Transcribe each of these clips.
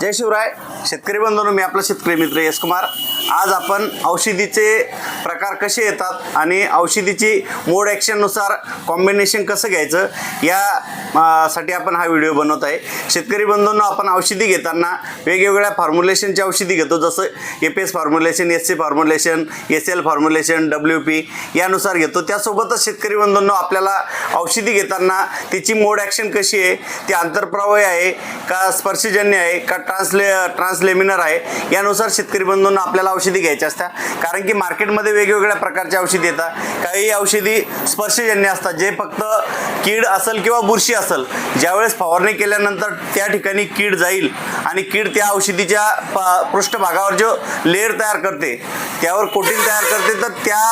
जय शिवराय. शेतकरी बंधून मी आपला शेतकरी मित्र यश कुमार. आज आपण औषधीचे प्रकार कसे येतात आणि औषधीची मोड ॲक्शननुसार कॉम्बिनेशन कसं घ्यायचं या साठी आपण हा व्हिडिओ बनवत आहे. शेतकरी बंधूंना आपण औषधी घेताना वेगवेगळ्या फॉर्म्युलेशनची औषधी घेतो जसं A P S formulation S C formulation S L formulation W P यानुसार घेतो. त्यासोबतच शेतकरी बंधूंना आपल्याला औषधी घेताना तिची मोड ॲक्शन कशी आहे ती आंतरप्रवाही आहे का स्पर्शजन्य आहे का ट्रान्सले ट्रान्सलेमिनर आहे. यानुसार शेतकरी बंधूंना आपल्याला औषधी घ्यायच्या असतात. कारण की मार्केटमध्ये वेगवेगळ्या प्रकारची औषधी येतात. काही औषधी स्पर्शजन्य असतात जे फक्त कीड असेल किंवा बुरशी असेल. ज्यावेळेस फवारणी केल्यानंतर त्या ठिकाणी कीड जाईल आणि कीड त्या औषधीच्या पृष्ठभागावर जो लेअर तयार करते त्यावर कोटिंग तयार करते तर त्या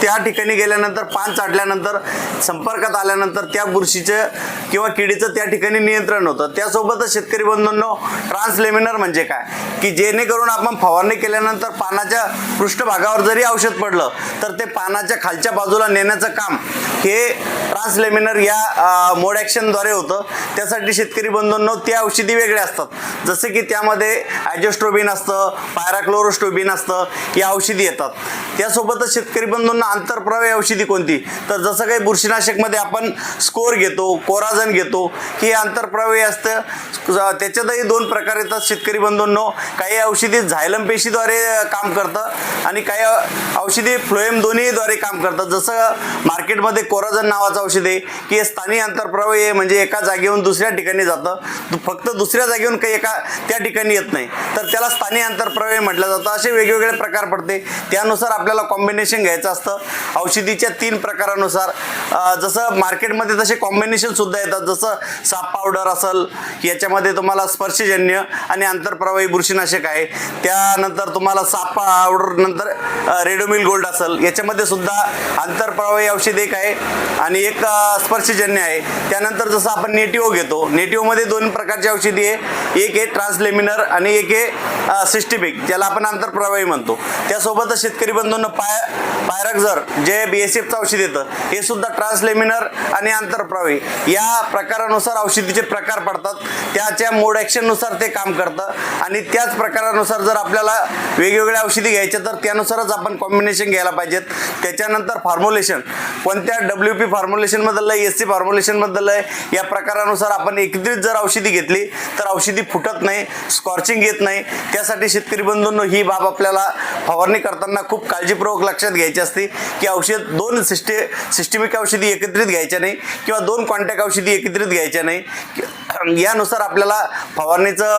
त्या ठिकाणी गेल्यानंतर पान चाटल्यानंतर संपर्कात आल्यानंतर त्या बुरशीचं किंवा किडीचं त्या ठिकाणी नियंत्रण होतं. त्यासोबतच शेतकरी बंधूंनो ट्रान्सलेमिनर म्हणजे काय? की जेणेकरून आपण फवारणी केल्यानंतर पानाच्या पृष्ठभागावर जरी औषध पडलं तर ते पानाच्या खालच्या बाजूला नेण्याचं काम हे ट्रान्सलेमिनर या मोड ॲक्शनद्वारे होतं. त्यासाठी शेतकरी बंधूंनो त्या औषधी वेगळ्या असतात. जसे की त्यामध्ये ॲजोस्ट्रोबिन असतं पायराक्लोरोस्टोबिन असतं या औषधी येतात. त्यासोबतच शेतकरी बंधूंना आंतरप्रवाही औषधी कोणती? तर जसं काही बुरशीनाशकमध्ये आपण स्कोर घेतो कोराझन घेतो ही आंतरप्रवाही असतं. त्याच्यातही दोन प्रकार येतात शेतकरी बंधूंनो. काही औषधी झायलम पेशीद्वारे काम करतं आणि काही औषधी फ्लोएम दोन्हीद्वारे काम करतात जसं मार्केटमध्ये कोराझन नावाचं औषध आहे की स्थानीय स्थानिक म्हणजे एका जागेहून दुसऱ्या ठिकाणी जातं. फक्त दुसऱ्या जागेहून काही एका त्या ठिकाणी येत नाही. तर त्याला स्थानिक आंतरप्रवाही म्हटलं जातं. असे वेगवेगळे प्रकार पडते. त्यानुसार आपल्याला कॉम्बिनेशन घ्यायचं असतं. औषधीच्या तीन प्रकारानुसार जसं मार्केटमध्ये तसे कॉम्बिनेशन सुद्धा येतात. जसं साप पावडर असेल याच्यामध्ये तुम्हाला स्पर्शजन्य आणि आंतरप्रवाही बुरशीनाशक आहे. त्यानंतर तुम्हाला साप पावडर नंतर रेडोमिल गोल्ड असेल. याच्यामध्ये सुद्धा आंतरप्रवाही औषध एक आहे. आणि एक एक स्पर्शजन्य आहे. त्यानंतर जसं आपण नेटिओ घेतो नेटिओमध्ये दोन प्रकारची औषधी आहे. एक आहे ट्रान्सलेमिनर आणि एक आहे सिस्टिमिक ज्याला आपण आंतरप्रवाही म्हणतो. त्यासोबतच शेतकरी बंधूंना पाय पायरक्झर जे बी एस एफचं औषध येतं हे सुद्धा ट्रान्सलेमिनर आणि आंतरप्रवाही या प्रकारानुसार औषधीचे प्रकार पडतात. त्याच्या मोड ॲक्शननुसार ते काम करतं. आणि त्याच प्रकारानुसार जर आपल्याला वेगवेगळ्या औषधी घ्यायच्या तर त्यानुसारच आपण कॉम्बिनेशन घ्यायला पाहिजेत. त्याच्यानंतर फॉर्म्युलेशन. कोणत्या डब्ल्यू पी फॉर्म्युलेशनबद्दल आहे एस सी फॉर्म्युलेशनबद्दल आहे. या प्रकारानुसार आपण एकत्रित जर औषधी घेतली तर औषधी फुटत नाही स्कॉर्चिंग येत नाही. त्यासाठी शेतकरी बंधूंनो ही बाब आपल्याला फवारणी करताना खूप काळजीपूर्वक लक्षात घ्यायची असते की औषध दोन सिस्टे सिस्टमिक औषधी एकत्रित घ्यायच्या नाही किंवा दोन कॉन्टॅक्ट औषधी एकत्रित घ्यायच्या नाही. यानुसार आपल्याला फवारणीचं